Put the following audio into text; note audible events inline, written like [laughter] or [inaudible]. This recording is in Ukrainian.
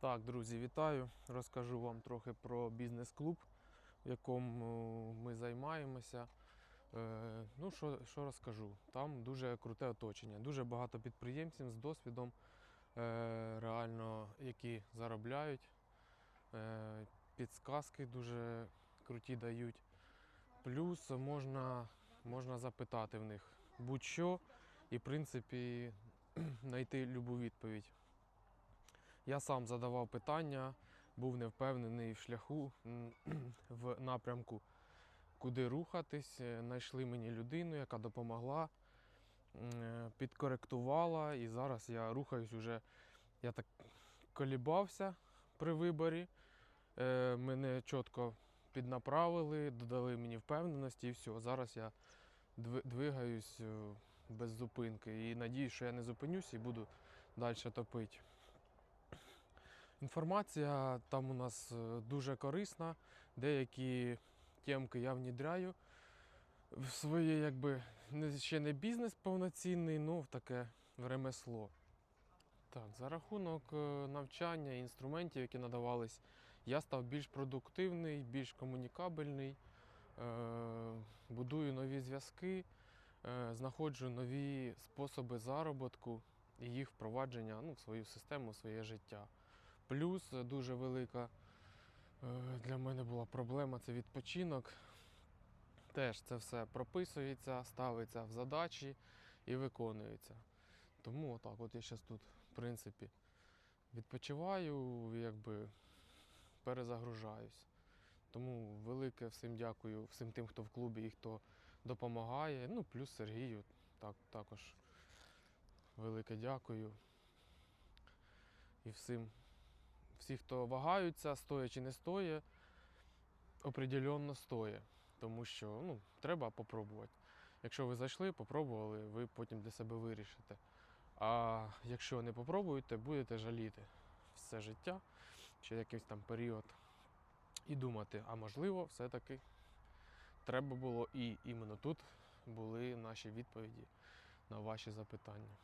Так, друзі, вітаю. Розкажу вам трохи про бізнес-клуб, в якому ми займаємося. Е, ну, що, що розкажу? Там дуже круте оточення, дуже багато підприємців з досвідом, е, реально, які заробляють. Е, підсказки дуже круті дають. Плюс можна, можна запитати в них будь-що і, в принципі, [clears throat] знайти любу відповідь. Я сам задавав питання, був не впевнений в шляху [clears throat] в напрямку, куди рухатись. Е, Знайшли мені людину, яка допомогла, е, підкоректувала, і зараз я рухаюсь уже. Я так колібався при виборі. Е, Мене чітко піднаправили, додали мені впевненості і все. Зараз я двигаюсь без зупинки. І надіюсь, що я не зупинюсь і буду далі топити. Інформація там у нас е, дуже корисна. Деякі темки я внідряю в своє, якби ще не бізнес повноцінний, ну в таке ремесло. Так, за рахунок е, навчання інструментів, які надавались, я став більш продуктивний, більш комунікабельний, е, будую нові зв'язки, знаходжу нові способи заробітку і їх впровадження ну, в свою систему, в своє життя. Плюс дуже велика е, для мене була проблема це відпочинок. Теж це все прописується, ставиться в задачі і виконується. Тому отак, от я зараз тут, в принципі, відпочиваю, якби перезагружаюсь. Тому велике всім дякую, всім тим, хто в клубі і хто допомагає. Ну, плюс Сергію так, також велике дякую. І всім, всі, хто вагаються, стоїть чи не стоїть, определенно стоїть. Тому що ну, треба попробувати. Якщо ви зайшли, попробували, ви потім для себе вирішите. А якщо не попробуєте, будете жаліти все життя чи якийсь там період. І думати, а можливо, все-таки треба було і іменно тут були наші відповіді на ваші запитання.